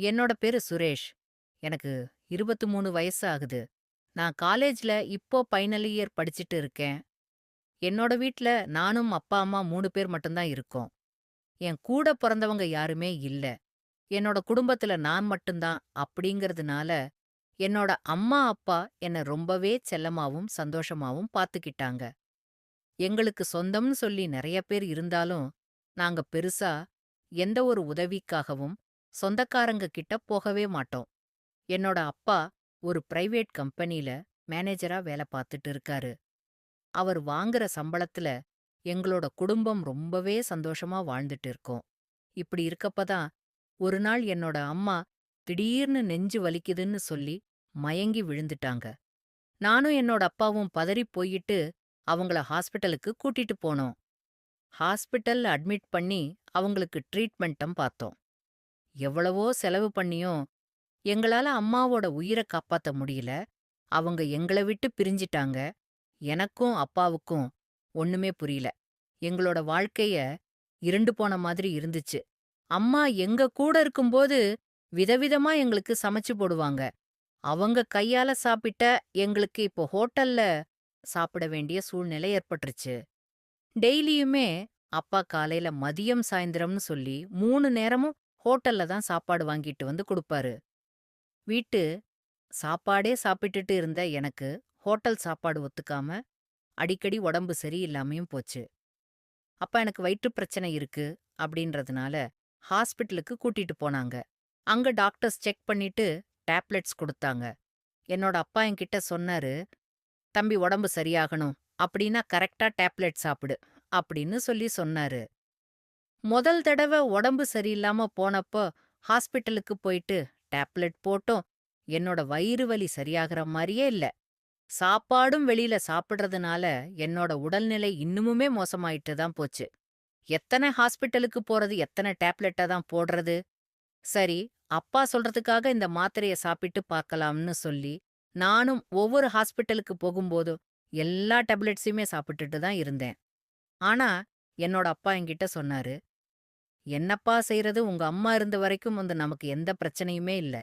என்னோட பேரு சுரேஷ். எனக்கு 23 வயசு ஆகுது. நான் காலேஜ்ல இப்போ ஃபைனல் இயர் படிச்சுட்டு இருக்கேன். என்னோட வீட்ல நானும் அப்பா, அம்மா மூணு பேர் மட்டும் தான் இருக்கோம். என் கூட பிறந்தவங்க யாருமே இல்ல. என்னோட குடும்பத்துல நான் மட்டும் தான் அப்படிங்கறதுனால, என்னோட அம்மா, அப்பா என்ன ரொம்பவே செல்லமாவும், சந்தோஷமாவும் பாத்துக்கிட்டாங்க. எங்களுக்கு சொந்தம்னு சொல்லி நிறைய பேர் இருந்தாலும், நாங்க பெருசா எந்த ஒரு உதவிக்காகவும் சொந்தக்காரங்க கிட்ட போகவே மாட்டோம். என்னோட அப்பா ஒரு பிரைவேட் கம்பெனில மேனேஜரா வேல பாத்துட்டு இருக்காரு. அவர் வாங்குற சம்பளத்துல எங்களோட குடும்பம் ரொம்பவே சந்தோஷமா வாழ்ந்துட்டு இருக்கோம். இப்படி இருக்கப்பதான் ஒரு நாள் என்னோட அம்மா திடீர்னு நெஞ்சு வலிக்குதுன்னு சொல்லி மயங்கி விழுந்துட்டாங்க. நானும் என்னோட அப்பாவும் பதறிப் போயிட்டு அவங்கள ஹாஸ்பிட்டலுக்கு கூட்டிட்டு போனோம். ஹாஸ்பிட்டல்ல அட்மிட் பண்ணி அவங்களுக்கு ட்ரீட்மெண்ட்டம் பார்த்தோம். எவ்வளவோ செலவு பண்ணியும் எங்களால அம்மாவோட உயிர காப்பாத்த முடியல. அவங்க எங்கள விட்டு பிரிஞ்சிட்டாங்க. எனக்கும் அப்பாவுக்கும் ஒண்ணுமே புரியல. எங்களோட வாழ்க்கைய இருண்டு போன மாதிரி இருந்துச்சு. அம்மா எங்க கூட இருக்கும்போது விதவிதமா எங்களுக்கு சமைச்சு போடுவாங்க. அவங்க கையால சாப்பிட்ட எங்களுக்கு இப்போ ஹோட்டல்ல சாப்பிட வேண்டிய சூழ்நிலை ஏற்பட்டுருச்சு. டெய்லியுமே அப்பா காலையில மதியம் சாயந்தரம்னு சொல்லி மூணு நேரமும் ஹோட்டல்ல தான் சாப்பாடு வாங்கிட்டு வந்து கொடுப்பாரு. வீட்டு சாப்பாடே சாப்பிட்டுட்டு இருந்த எனக்கு ஹோட்டல் சாப்பாடு ஒத்துக்காம அடிக்கடி உடம்பு சரியில்லாமையும் போச்சு. அப்பா எனக்கு வயிற்றுப் பிரச்சனை இருக்கு அப்படின்றதுனால ஹாஸ்பிட்டலுக்கு கூட்டிட்டு போனாங்க. அங்க டாக்டர்ஸ் செக் பண்ணிட்டு டேப்லெட்ஸ் கொடுத்தாங்க. என்னோட அப்பா என்கிட்ட சொன்னாரு, தம்பி உடம்பு சரியாகணும் அப்படின்னா கரெக்டா டேப்லெட் சாப்பிடு அப்படின்னு சொல்லி சொன்னாரு. முதல் தடவ உடம்பு சரியில்லாம போனப்போ ஹாஸ்பிட்டலுக்கு போயிட்டு டேப்லெட் போட்டோம் என்னோட வயிறு வலி சரியாகிற மாதிரியே இல்ல. சாப்பாடும் வெளியில சாப்பிடுறதுனால என்னோட உடல்நிலை இன்னுமுமே மோசமாயிட்டு தான் போச்சு. எத்தனை ஹாஸ்பிட்டலுக்கு போறது எத்தனை டேப்லெட்டை தான் போடுறது? சரி அப்பா சொல்றதுக்காக இந்த மாத்திரைய சாப்பிட்டு பார்க்கலாம்னு சொல்லி நானும் ஒவ்வொரு ஹாஸ்பிட்டலுக்கு போகும்போதும் எல்லா டேப்லெட்ஸையுமே சாப்பிட்டுட்டு தான் இருந்தேன். ஆனா என்னோட அப்பா என்கிட்ட சொன்னாரு, என்னப்பா செய்யறது உங்க அம்மா இருந்த வரைக்கும் வந்து நமக்கு எந்த பிரச்சனையுமே இல்ல.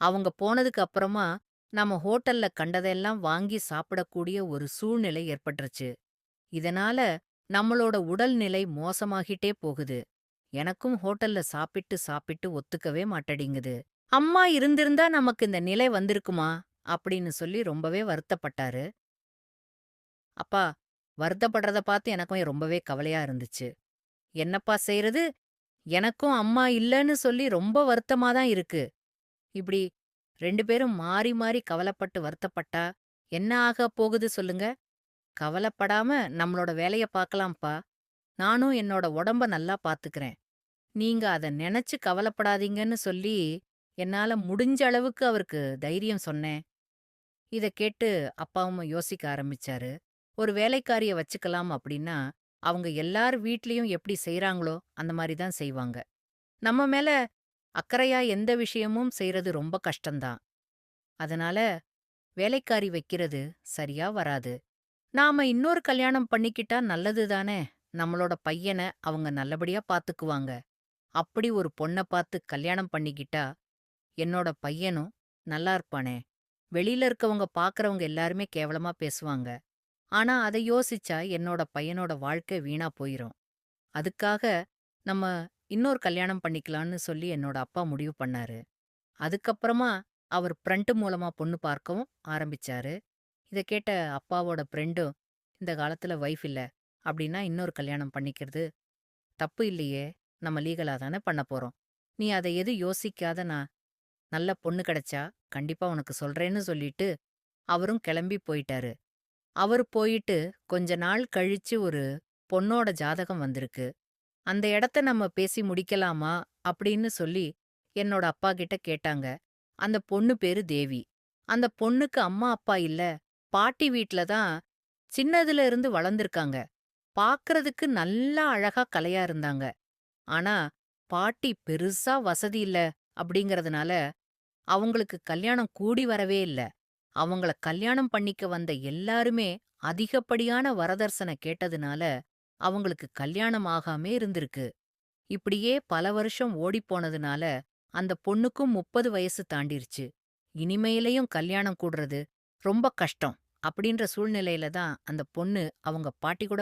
அவங்க போனதுக்கு அப்புறமா நாம ஹோட்டல்ல கண்டதெல்லாம் வாங்கி சாப்பிடக்கூடிய ஒரு சூழ்நிலை ஏற்பட்டுருச்சு. இதனால நம்மளோட உடல்நிலை மோசமாகிட்டே போகுது. எனக்கும் ஹோட்டல்ல சாப்பிட்டு சாப்பிட்டு ஒத்துக்கவே மாட்டேடிங்குது. அம்மா இருந்திருந்தா நமக்கு இந்த நிலை வந்திருக்குமா? அப்படின்னு சொல்லி ரொம்பவே வருத்தப்பட்டாரு. அப்பா வருத்தப்படுறத பார்த்து எனக்கும் ரொம்பவே கவலையா இருந்துச்சு. என்னப்பா செய்யறது? எனக்கும் அம்மா இல்லன்னு சொல்லி ரொம்ப வருத்தமா தான் இருக்கு. இப்படி ரெண்டு பேரும் மாறி மாறி கவலைப்பட்டு வருத்தப்பட்டா என்ன ஆகப் போகுது சொல்லுங்க? கவலைப்படாம நம்மளோட வேலைய பார்க்கலாம்ப்பா. நானும் என்னோட உடம்ப நல்லா பாத்துக்கிறேன். நீங்க அத நினைச்சு கவலைப்படாதீங்கன்னு சொல்லி என்னால முடிஞ்ச அளவுக்கு அவருக்கு தைரியம் சொன்னேன். இத கேட்டு அப்பாவும் யோசிக்க ஆரம்பிச்சாரு. ஒரு வேலைக்காரிய வச்சுக்கலாம் அப்படின்னா அவங்க எல்லார் வீட்லயும் எப்படி செய்றாங்களோ அந்த மாதிரி தான் செய்வாங்க. நம்ம மேல அக்கறையா எந்த விஷயமும் செய்றது ரொம்ப கஷ்டம்தான். அதனால வேலைக்காரி வைக்கிறது சரியா வராது. நாம இன்னொரு கல்யாணம் பண்ணிக்கிட்டா நல்லது தானே. நம்மளோட பையன அவங்க நல்லபடியா பாத்துக்குவாங்க. அப்படி ஒரு பொண்ண பார்த்து கல்யாணம் பண்ணிக்கிட்டா என்னோட பையனும் நல்லா இருப்பானே. வெளியில இருக்கவங்க பாக்குறவங்க எல்லாருமே கேவலமா பேசுவாங்க. ஆனா அதை யோசிச்சா என்னோட பையனோட வாழ்க்கை வீணா போயிரும். அதுக்காக நம்ம இன்னொரு கல்யாணம் பண்ணிக்கலாம்னு சொல்லி என்னோட அப்பா முடிவு பண்ணாரு. அதுக்கப்புறமா அவர் பிரண்ட் மூலமா பொண்ணு பார்க்கவும் ஆரம்பிச்சாரு. இத கேட்ட அப்பாவோட ஃப்ரெண்டும் இந்த காலத்துல வைஃப் இல்ல அப்படின்னா இன்னொரு கல்யாணம் பண்ணிக்கிறது தப்பு இல்லையே. நம்ம லீகலா தானே பண்ண போறோம். நீ அதை எது யோசிக்காத நான் நல்ல பொண்ணு கிடைச்சா கண்டிப்பா உனக்கு சொல்றேன்னு சொல்லிட்டு அவரும் கிளம்பி போயிட்டாரு. அவர் போயிட்டு கொஞ்ச நாள் கழிச்சு ஒரு பொண்ணோட ஜாதகம் வந்திருக்கு. அந்த இடத்த நம்ம பேசி முடிக்கலாமா அப்படின்னு சொல்லி என்னோட அப்பா கிட்ட கேட்டாங்க. அந்த பொண்ணு பேரு தேவி. அந்த பொண்ணுக்கு அம்மா அப்பா இல்ல. பாட்டி வீட்ல தான் சின்னதுல இருந்து வளர்ந்திருக்காங்க. பாக்குறதுக்கு நல்லா அழகா கலையா இருந்தாங்க. ஆனா பாட்டி பெருசா வசதி இல்ல அப்படிங்கறதுனால அவங்களுக்கு கல்யாணம் கூடி வரவே இல்ல. அவங்கள கல்யாணம் பண்ணிக்க வந்த எல்லாருமே அதிகப்படியான வரதர்சனை கேட்டதுனால அவங்களுக்கு கல்யாணம் ஆகாமே இருந்திருக்கு. இப்படியே பல வருஷம் ஓடிப்போனதுனால அந்த பொண்ணுக்கும் முப்பது வயசு தாண்டிருச்சு இனிமையிலையும் கல்யாணம் கூடுறது ரொம்ப கஷ்டம் அப்படின்ற சூழ்நிலையில தான் அந்த பொண்ணு அவங்க பாட்டி கூட